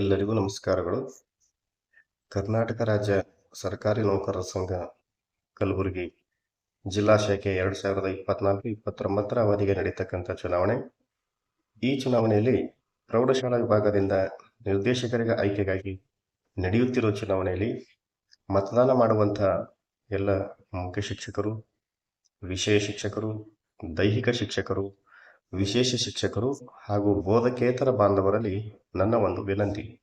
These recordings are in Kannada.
ಎಲ್ಲರಿಗೂ ನಮಸ್ಕಾರಗಳು. ಕರ್ನಾಟಕ ರಾಜ್ಯ ಸರ್ಕಾರಿ ನೌಕರರ ಸಂಘ ಕಲಬುರಗಿ ಜಿಲ್ಲಾ ಶಾಖೆ ಎರಡು ಸಾವಿರದ ಇಪ್ಪತ್ನಾಲ್ಕು ಇಪ್ಪತ್ತೊಂಬತ್ತರ ಅವಧಿಗೆ ನಡೀತಕ್ಕಂಥ ಚುನಾವಣೆ. ಈ ಚುನಾವಣೆಯಲ್ಲಿ ಪ್ರೌಢಶಾಲಾ ವಿಭಾಗದಿಂದ ನಿರ್ದೇಶಕರಿಗೆ ಆಯ್ಕೆಗಾಗಿ ನಡೆಯುತ್ತಿರುವ ಚುನಾವಣೆಯಲ್ಲಿ ಮತದಾನ ಮಾಡುವಂಥ ಎಲ್ಲ ಮುಖ್ಯ ಶಿಕ್ಷಕರು, ವಿಷಯ ಶಿಕ್ಷಕರು, ದೈಹಿಕ ಶಿಕ್ಷಕರು ವಿಶೇಷ ಶಿಕ್ಷಕರು ಹಾಗೂ ಬೋಧಕೇತರ ಬಾಂಧವರಲ್ಲಿ ನನ್ನ ಒಂದು ವಿನಂತಿ.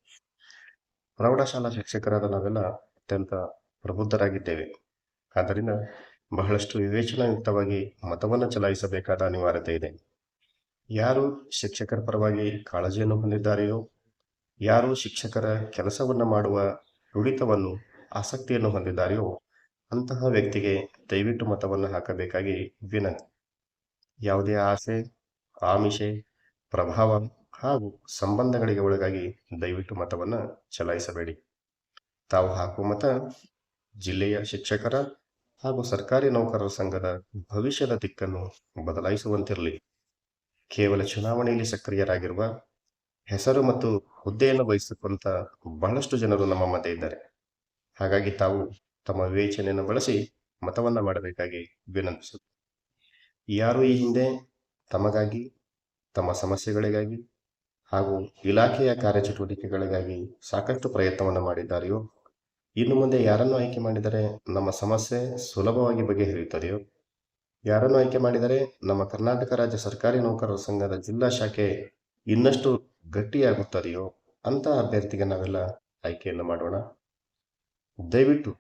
ಪ್ರೌಢಶಾಲಾ ಶಿಕ್ಷಕರಾದ ನಾವೆಲ್ಲ ಅತ್ಯಂತ ಪ್ರಬುದ್ಧರಾಗಿದ್ದೇವೆ. ಆದ್ದರಿಂದ ಬಹಳಷ್ಟು ವಿವೇಚನಾಯುಕ್ತವಾಗಿ ಮತವನ್ನು ಚಲಾಯಿಸಬೇಕಾದ ಅನಿವಾರ್ಯತೆ ಇದೆ. ಯಾರು ಶಿಕ್ಷಕರ ಪರವಾಗಿ ಕಾಳಜಿಯನ್ನು ಹೊಂದಿದ್ದಾರೆಯೋ, ಯಾರು ಶಿಕ್ಷಕರ ಕೆಲಸವನ್ನು ಮಾಡುವ ನುಡಿತವನ್ನು, ಆಸಕ್ತಿಯನ್ನು ಹೊಂದಿದ್ದಾರೆಯೋ, ಅಂತಹ ವ್ಯಕ್ತಿಗೆ ದಯವಿಟ್ಟು ಮತವನ್ನು ಹಾಕಬೇಕಾಗಿ ವಿನಂತಿ. ಯಾವುದೇ ಆಸೆ ಆಮಿಷೆ ಪ್ರಭಾವ ಹಾಗೂ ಸಂಬಂಧಗಳಿಗೆ ಒಳಗಾಗಿ ದಯವಿಟ್ಟು ಮತವನ್ನು ಚಲಾಯಿಸಬೇಡಿ. ತಾವು ಹಾಕುವ ಮತ ಜಿಲ್ಲೆಯ ಶಿಕ್ಷಕರ ಹಾಗೂ ಸರ್ಕಾರಿ ನೌಕರರ ಸಂಘದ ಭವಿಷ್ಯದ ದಿಕ್ಕನ್ನು ಬದಲಾಯಿಸುವಂತಿರಲಿ. ಕೇವಲ ಚುನಾವಣೆಯಲ್ಲಿ ಸಕ್ರಿಯರಾಗಿರುವ ಹೆಸರು ಮತ್ತು ಹುದ್ದೆಯನ್ನು ಬಯಸಿಕೊಂತ ಬಹಳಷ್ಟು ಜನರು ನಮ್ಮ ಮಧ್ಯೆ ಇದ್ದಾರೆ. ಹಾಗಾಗಿ ತಾವು ತಮ್ಮ ವಿವೇಚನೆಯನ್ನು ಬಳಸಿ ಮತವನ್ನ ಮಾಡಬೇಕಾಗಿ ವಿನಂತಿಸುತ್ತೆ ಯಾರು ಈ ಹಿಂದೆ ತಮಗಾಗಿ, ತಮ್ಮ ಸಮಸ್ಯೆಗಳಿಗಾಗಿ ಹಾಗೂ ಇಲಾಖೆಯ ಕಾರ್ಯಚಟುವಟಿಕೆಗಳಿಗಾಗಿ ಸಾಕಷ್ಟು ಪ್ರಯತ್ನವನ್ನು ಮಾಡಿದ್ದಾರೆಯೋ? ಇನ್ನು ಮುಂದೆ ಯಾರನ್ನು ಆಯ್ಕೆ ಮಾಡಿದರೆ ನಮ್ಮ ಸಮಸ್ಯೆ ಸುಲಭವಾಗಿ ಬಗೆಹರಿಯುತ್ತದೆಯೋ? ಯಾರನ್ನು ಆಯ್ಕೆ ಮಾಡಿದರೆ ನಮ್ಮ ಕರ್ನಾಟಕ ರಾಜ್ಯ ಸರ್ಕಾರಿ ನೌಕರರ ಸಂಘದ ಜಿಲ್ಲಾ ಶಾಖೆ ಇನ್ನಷ್ಟು ಗಟ್ಟಿಯಾಗುತ್ತದೆಯೋ ಅಂತ ಅಭ್ಯರ್ಥಿಗೆ ನಾವೆಲ್ಲ ಆಯ್ಕೆಯನ್ನು ಮಾಡೋಣ. ದಯವಿಟ್ಟು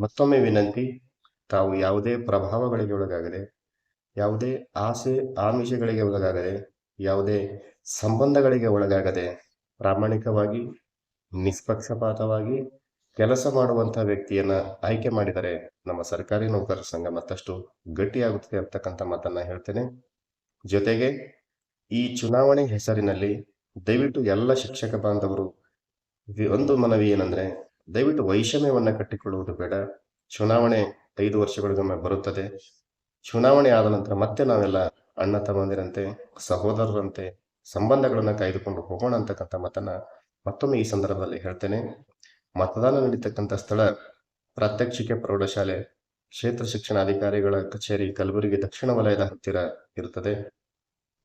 ಮತ್ತೊಮ್ಮೆ ವಿನಂತಿ, ತಾವು ಯಾವುದೇ ಪ್ರಭಾವಗಳಿಗೆ ಒಳಗಾಗದೆ ಯಾವುದೇ ಆಸೆ ಆಮಿಷಗಳಿಗೆ ಒಳಗಾಗದೆ, ಯಾವುದೇ ಸಂಬಂಧಗಳಿಗೆ ಒಳಗಾಗದೆ, ಪ್ರಾಮಾಣಿಕವಾಗಿ, ನಿಷ್ಪಕ್ಷಪಾತವಾಗಿ ಕೆಲಸ ಮಾಡುವಂಥ ವ್ಯಕ್ತಿಯನ್ನ ಆಯ್ಕೆ ಮಾಡಿದರೆ ನಮ್ಮ ಸರ್ಕಾರಿ ನೌಕರರ ಸಂಘ ಮತ್ತಷ್ಟು ಗಟ್ಟಿಯಾಗುತ್ತದೆ ಅಂತಕ್ಕಂಥ ಮಾತನ್ನ ಹೇಳ್ತೇನೆ. ಜೊತೆಗೆ ಈ ಚುನಾವಣೆ ಹೆಸರಿನಲ್ಲಿ ದಯವಿಟ್ಟು ಎಲ್ಲ ಶಿಕ್ಷಕ ಬಾಂಧವರು ಒಂದು ಮನವಿ ಏನಂದ್ರೆ ದಯವಿಟ್ಟು ವೈಷಮ್ಯವನ್ನು ಕಟ್ಟಿಕೊಳ್ಳುವುದು ಬೇಡ. ಚುನಾವಣೆ ಐದು ವರ್ಷಗಳಿಗೊಮ್ಮೆ ಬರುತ್ತದೆ. ಚುನಾವಣೆ ಆದ ನಂತರ ಮತ್ತೆ ನಾವೆಲ್ಲ ಅಣ್ಣ, ತಮ್ಮಂದಿರಂತೆ, ಸಹೋದರರಂತೆ ಸಂಬಂಧಗಳನ್ನ ಕಾಯ್ದುಕೊಂಡು ಹೋಗೋಣ ಅಂತಕ್ಕಂಥ ಮತನ ಮತ್ತೊಮ್ಮೆ ಈ ಸಂದರ್ಭದಲ್ಲಿ ಹೇಳ್ತೇನೆ. ಮತದಾನ ನಡೀತಕ್ಕಂಥ ಸ್ಥಳ ಪ್ರಾತ್ಯಕ್ಷಿಕೆ ಪ್ರೌಢಶಾಲೆ, ಕ್ಷೇತ್ರ ಶಿಕ್ಷಣಾಧಿಕಾರಿಗಳ ಕಚೇರಿ, ಕಲಬುರಗಿ ದಕ್ಷಿಣ ವಲಯದ ಹತ್ತಿರ ಇರುತ್ತದೆ.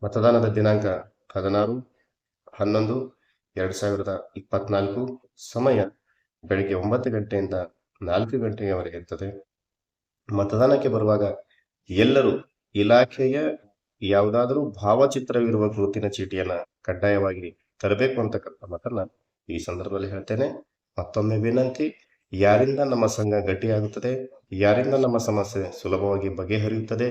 ಮತದಾನದ ದಿನಾಂಕ ಹದಿನಾರು, ಹನ್ನೊಂದು, ಎರಡ್ ಸಾವಿರದ ಇಪ್ಪತ್ನಾಲ್ಕು ಸಮಯ ಬೆಳಿಗ್ಗೆ ಒಂಬತ್ತು ಗಂಟೆಯಿಂದ ನಾಲ್ಕು ಗಂಟೆಯವರೆಗೆ ಇರ್ತದೆ. ಮತದಾನಕ್ಕೆ ಬರುವಾಗ ಎಲ್ಲರೂ ಇಲಾಖೆಯ ಯಾವುದಾದರೂ ಭಾವಚಿತ್ರವಿರುವ ಗುರುತಿನ ಚೀಟಿಯನ್ನ ಕಡ್ಡಾಯವಾಗಿ ತರಬೇಕು ಅಂತಕ್ಕಂಥ ಮಾತನ್ನ ಈ ಸಂದರ್ಭದಲ್ಲಿ ಹೇಳ್ತೇನೆ. ಮತ್ತೊಮ್ಮೆ ವಿನಂತಿ, ಯಾರಿಂದ ನಮ್ಮ ಸಂಘ ಗಟ್ಟಿಯಾಗುತ್ತದೆ, ಯಾರಿಂದ ನಮ್ಮ ಸಮಸ್ಯೆ ಸುಲಭವಾಗಿ ಬಗೆಹರಿಯುತ್ತದೆ,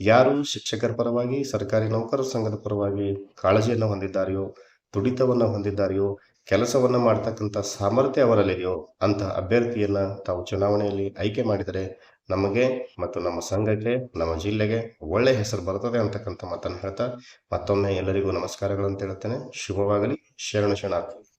ಯಾರು ಶಿಕ್ಷಕರ ಪರವಾಗಿ, ಸರ್ಕಾರಿ ನೌಕರರ ಸಂಘದ ಪರವಾಗಿ ಕಾಳಜಿಯನ್ನು ಹೊಂದಿದ್ದಾರೆಯೋ, ತುಡಿತವನ್ನು ಹೊಂದಿದ್ದಾರೆಯೋ ಕೆಲಸವನ್ನ ಮಾಡ್ತಕ್ಕಂಥ ಸಾಮರ್ಥ್ಯ ಅವರಲ್ಲಿದೆಯೋ ಅಂತ ಅಭ್ಯರ್ಥಿಯನ್ನ ತಾವು ಚುನಾವಣೆಯಲ್ಲಿ ಆಯ್ಕೆ ಮಾಡಿದರೆ ನಮಗೆ ಮತ್ತು ನಮ್ಮ ಸಂಘಕ್ಕೆ, ನಮ್ಮ ಜಿಲ್ಲೆಗೆ ಒಳ್ಳೆಯ ಹೆಸರು ಬರ್ತದೆ ಅಂತಕ್ಕಂಥ ಮಾತನ್ನು ಹೇಳ್ತಾ ಮತ್ತೊಮ್ಮೆ ಎಲ್ಲರಿಗೂ ನಮಸ್ಕಾರಗಳಂತ ಹೇಳ್ತೇನೆ ಶುಭವಾಗಲಿ. ಶರಣ ಶರಣಾರ್ಥಿ.